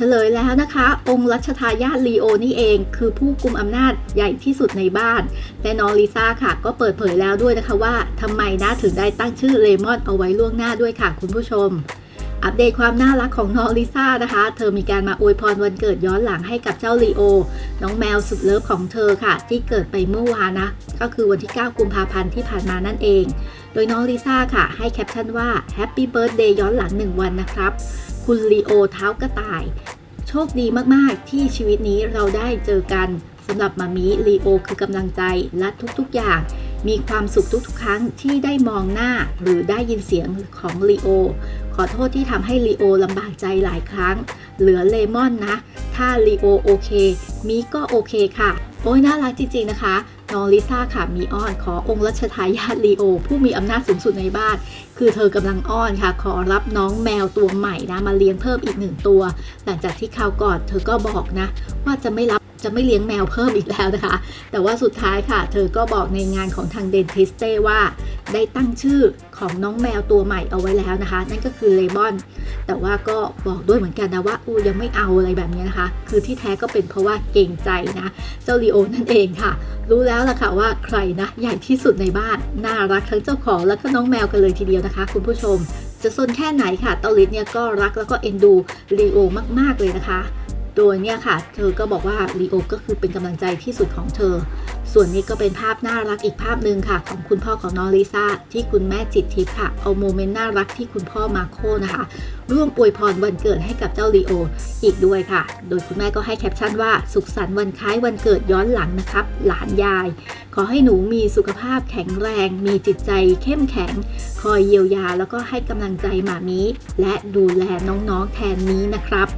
ฉลยแล้วนะคะ องค์รัชทายาทลีโอนี่เอง คือผู้กุมอำนาจใหญ่ที่สุดในบ้าน และน้องลิซ่าค่ะ ก็เปิดเผยแล้วด้วยนะคะว่าทำไมนะถึงได้ตั้งชื่อเลมอนเอาไว้ล่วงหน้าด้วยค่ะคุณผู้ชมอัปเดตความน่ารักของน้องลิซ่านะคะ เธอมีการมาอวยพรวันเกิดย้อนหลังให้กับเจ้าลีโอ น้องแมวสุดเลิฟของเธอค่ะ ที่เกิดไปเมื่อวานนะ ก็คือวันที่ 9 กุมภาพันธ์ที่ผ่านมานั่นเอง โดยน้องลิซ่าค่ะ ให้แคปชั่นว่า Happy Birthday ย้อนหลัง 1 วันนะครับ คุณลีโอเท้ากระต่าย โชคดีมากๆ ที่ชีวิตนี้เราได้เจอกันสำหรับมามิลีโอคือกำลังใจและทุกๆอย่าง มีความสุขทุกๆ ครั้งที่ได้มองหน้าหรือได้ยินเสียงของลีโอขอโทษที่ทำให้ลีโอลำบากใจหลายครั้ง เหลือเลมอนนะ ถ้าลีโอโอเคมีก็โอเคค่ะ โอ้ยน่ารักจริงๆนะคะ น้องลิซ่าค่ะมีอ้อนขอองค์รัชทายาทลีโอ ผู้มีอำนาจสูงสุดในบ้าน คือเธอกำลังอ้อนค่ะ ขอรับน้องแมวตัวใหม่นะมาเลี้ยงเพิ่มอีกหนึ่งตัว หลังจากที่คราวก่อนเธอก็บอกนะ ว่าจะไม่รับ จะไม่เลี้ยงแมวเพิ่มอีกแล้วนะคะ แต่ว่าสุดท้ายค่ะ เธอก็บอกในงานของทางเดนทิสเต้ว่า ได้ตั้งชื่อของน้องแมวตัวใหม่เอาไว้แล้วนะคะ นั่นก็คือเลมอน แต่ว่าก็บอกด้วยเหมือนกันนะว่าอูยังไม่เอาอะไรแบบนี้นะคะ คือที่แท้ก็เป็นเพราะว่าเกรงใจนะ เจ้าลีโอนั่นเองค่ะ รู้แล้วล่ะค่ะว่าใครนะใหญ่ที่สุดในบ้าน น่ารักทั้งเจ้าของแล้วก็น้องแมวกันเลยทีเดียวนะคะ คุณผู้ชม จะซนแค่ไหนค่ะเตาลิดเนี่ยก็รักแล้วก็เอ็นดูลีโอมากๆเลยนะคะ โดยเนี่ยค่ะ เธอก็บอกว่าลีโอก็คือเป็นกำลังใจที่สุดของเธอ ส่วนนี้ก็เป็นภาพน่ารักอีกภาพหนึ่งค่ะ ของคุณพ่อของน้องลิซ่าที่คุณแม่จิตทิพย์ค่ะ เอาโมเมนต์น่ารักที่คุณพ่อมาโคนะคะ ร่วมอวยพรวันเกิดให้กับเจ้าลีโอ อีกด้วยค่ะ โดยคุณแม่ก็ให้แคปชั่นว่าสุขสันต์วันคล้ายวันเกิดย้อนหลังนะครับ หลานยาย ขอให้หนูมีสุขภาพแข็งแรง มีจิตใจเข้มแข็ง คอยเยียวยา แล้วก็ให้กำลังใจหมามีและดูแลน้องๆแทนนี้นะครับ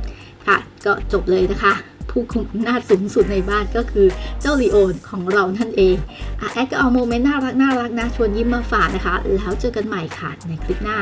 ค่ะก็จบเลยนะคะ ผู้คุมหน้าสูงสุดในบ้านก็คือเจ้าลีโอนของเรานั่นเองอแอดก็เอาโมเมนต์น่ารักน่ารักนะชวนยิ้มมาฝากนะคะ แล้วเจอกันใหม่ค่ะในคลิปหน้า